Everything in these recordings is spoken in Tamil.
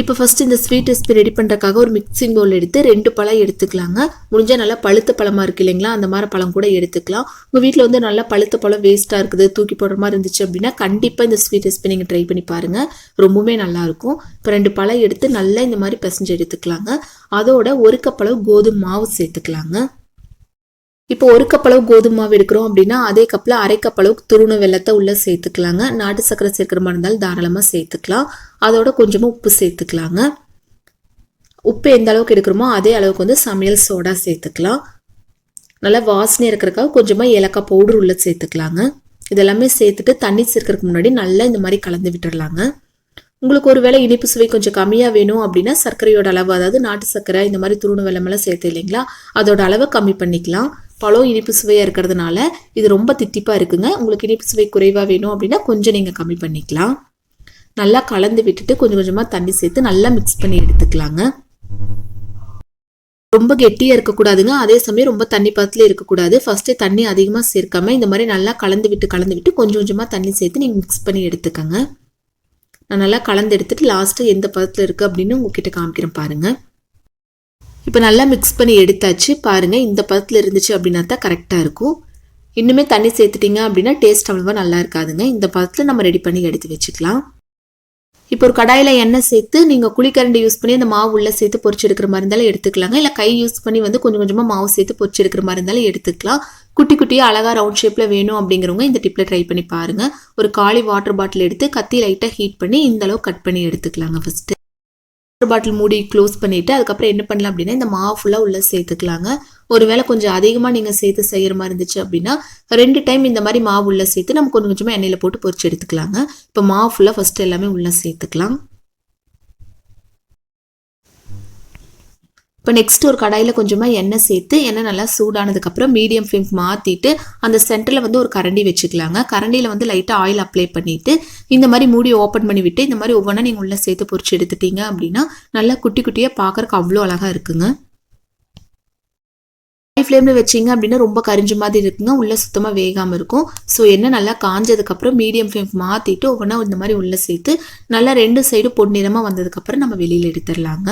இப்போ ஃபஸ்ட்டு இந்த ஸ்வீட் ரெசிபி ரெடி பண்ணுறக்காக ஒரு மிக்சிங் பவுல் எடுத்து ரெண்டு பழம் எடுத்துக்கலாங்க. முடிஞ்சால் நல்லா பழுத்த பழமாக இருக்கு இல்லைங்களா? அந்த மாதிரி பழம் கூட எடுத்துக்கலாம். உங்கள் வீட்டில் வந்து நல்லா பழுத்த பழம் வேஸ்ட்டாக இருக்குது தூக்கி போடுற மாதிரி இருந்துச்சு அப்படின்னா கண்டிப்பாக இந்த ஸ்வீட் ரெசிபி நீங்கள் ட்ரை பண்ணி பாருங்கள் ரொம்பவுமே நல்லாயிருக்கும் இப்போ ரெண்டு பழம் எடுத்து நல்லா இந்த மாதிரி பிசைஞ்சு எடுத்துக்கலாங்க. அதோட ஒரு கப் அளவு கோதுமை மாவு சேர்த்துக்கலாங்க. இப்போ ஒரு கப்பளவு கோதுமை மாவு எடுக்கிறோம் அப்படின்னா அதே கப்பில் அரை கப் துருண வெள்ளத்தை உள்ளே சேர்த்துக்கலாங்க. நாட்டு சக்கரை சேர்க்குற மாதிரி இருந்தாலும் தாராளமாக சேர்த்துக்கலாம். அதோட கொஞ்சமாக உப்பு சேர்த்துக்கலாங்க. உப்பு எந்த அளவுக்கு எடுக்கிறோமோ அதே அளவுக்கு வந்து சமையல் சோடா சேர்த்துக்கலாம். நல்லா வாசனை இருக்கிறக்காக கொஞ்சமாக ஏலக்காய் பவுடர் உள்ளே சேர்த்துக்கலாங்க. இதெல்லாமே சேர்த்துட்டு தண்ணி சேர்க்கறதுக்கு முன்னாடி நல்லா இந்த மாதிரி கலந்து விட்டுடலாங்க உங்களுக்கு ஒரு வேளை இனிப்பு சுவை கொஞ்சம் கம்மியாக வேணும் அப்படின்னா சர்க்கரையோட அளவு அதாவது நாட்டு சர்க்கரை இந்த மாதிரி துருணு வெள்ளமெல்லாம் சேர்த்து இல்லைங்களா? அதோட அளவை கம்மி பண்ணிக்கலாம். பழம் இனிப்பு சுவையாக இருக்கிறதுனால இது ரொம்ப தித்திப்பாக இருக்குங்க. உங்களுக்கு இனிப்பு சுவை குறைவாக வேணும் அப்படின்னா கொஞ்சம் நீங்கள் கம்மி பண்ணிக்கலாம். நல்லா கலந்து விட்டுட்டு கொஞ்சம் கொஞ்சமாக தண்ணி சேர்த்து நல்லா மிக்ஸ் பண்ணி எடுத்துக்கலாங்க. ரொம்ப கெட்டியாக இருக்கக்கூடாதுங்க. அதே சமயம் ரொம்ப தண்ணி பதத்தில் இருக்கக்கூடாது. ஃபர்ஸ்ட்டே தண்ணி அதிகமாக சேர்க்காம இந்த மாதிரி நல்லா கலந்து விட்டு கலந்து விட்டு கொஞ்சம் கொஞ்சமாக தண்ணி சேர்த்து நீங்கள் மிக்ஸ் பண்ணி எடுத்துக்கோங்க. நான் நல்லா கலந்து எடுத்துட்டு லாஸ்ட்டு எந்த பதத்தில் இருக்குது அப்படின்னு உங்ககிட்ட காமிக்கிறேன் பாருங்கள் இப்போ நல்லா மிக்ஸ் பண்ணி எடுத்தாச்சு. பாருங்கள் இந்த பதத்தில் இருந்துச்சு அப்படின்னா தான் கரெக்டாக இருக்கும். இன்னுமே தண்ணி சேர்த்துட்டிங்க அப்படின்னா டேஸ்ட் அவ்வளோவா நல்லா இருக்காதுங்க. இந்த பதத்தில் நம்ம ரெடி பண்ணி எடுத்து வச்சுக்கலாம். இப்போ ஒரு கடாயில் எண்ணெய் சேர்த்து நீங்கள் குழிக்கரண்டி யூஸ் பண்ணி அந்த மாவு உள்ளே சேர்த்து பொறிச்சு எடுக்கிற மாதிரி இருந்தாலும் எடுத்துக்கலாங்க. இல்லை கை யூஸ் பண்ணி வந்து கொஞ்சம் கொஞ்சமாக மாவு சேர்த்து பொரிச்சு எடுக்கிற மாதிரி இருந்தாலும் எடுத்துக்கலாம். குட்டி குட்டியாக அழகாக ரவுண்ட் ஷேப்பில் வேணும் அப்படிங்கிறவங்க இந்த டிப்பில் ட்ரை பண்ணி பாருங்கள் ஒரு காலி வாட்டர் பாட்டில் எடுத்து கத்தி லைட்டாக ஹீட் பண்ணி இந்த அளவு கட் பண்ணி எடுத்துக்கலாங்க ஃபஸ்ட்டு வாட்டர் பாட்டில் மூடி க்ளோஸ் பண்ணிவிட்டு அதுக்கப்புறம் என்ன பண்ணலாம் அப்படின்னா இந்த மாவு ஃபுல்லாக உள்ளே சேர்த்துக்கலாங்க. ஒருவேளை கொஞ்சம் அதிகமாக நீங்கள் சேர்த்து செய்கிற மாதிரி இருந்துச்சு அப்படின்னா ரெண்டு டைம் இந்த மாதிரி மாவு உள்ளே சேர்த்து நம்ம கொஞ்சம் கொஞ்சமாக எண்ணெயில் போட்டு பொறிச்சு எடுத்துக்கலாங்க. இப்போ மாவு ஃபுல்லாக ஃபஸ்ட்டு எல்லாமே உள்ளே சேர்த்துக்கலாம். இப்போ நெக்ஸ்ட் ஒரு கடாயில் கொஞ்சமாக எண்ணெய் சேர்த்து எண்ணெய் நல்லா சூடானதுக்கப்புறம் மீடியம் ஃப்ளேம் மாற்றிட்டு அந்த சென்டரில் வந்து ஒரு கரண்டி வச்சுக்கலாங்க. கரண்டியில் வந்து லைட்டாக ஆயில் அப்ளை பண்ணிவிட்டு இந்த மாதிரி மூடி ஓப்பன் பண்ணி விட்டு இந்த மாதிரி ஒவ்வொன்றா நீங்கள் உள்ளே சேர்த்து பொறிச்சு எடுத்துட்டீங்க அப்படின்னா நல்லா குட்டி குட்டியாக பார்க்குறக்கு அவ்வளோ அழகாக இருக்குங்க. ஃப்ளேமில் வச்சிங்க அப்படின்னா ரொம்ப கரிஞ்ச மாதிரி இருக்குங்க. உள்ளே சுத்தமாக வேகாமல் இருக்கும். ஸோ என்ன நல்லா காஞ்சதுக்கப்புறம் மீடியம் ஃப்ளேம் மாற்றிட்டு ஒவ்வொன்றா இந்த மாதிரி உள்ளே சேர்த்து நல்லா ரெண்டு சைடும் பொன்னிறமாக வந்ததுக்கப்புறம் நம்ம வெளியில் எடுத்துடலாங்க.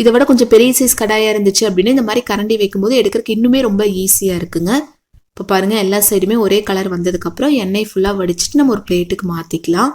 இதை விட கொஞ்சம் பெரிய சைஸ் கடாயாக இருந்துச்சு அப்படின்னா இந்த மாதிரி கரண்டி வைக்கும்போது எடுக்கிறதுக்கு இன்னுமே ரொம்ப ஈஸியாக இருக்குங்க. இப்போ பாருங்கள் எல்லா சைடுமே ஒரே கலர் வந்ததுக்கப்புறம் எண்ணெய் ஃபுல்லாக வடிச்சிட்டு நம்ம ஒரு பிளேட்டுக்கு மாற்றிக்கலாம்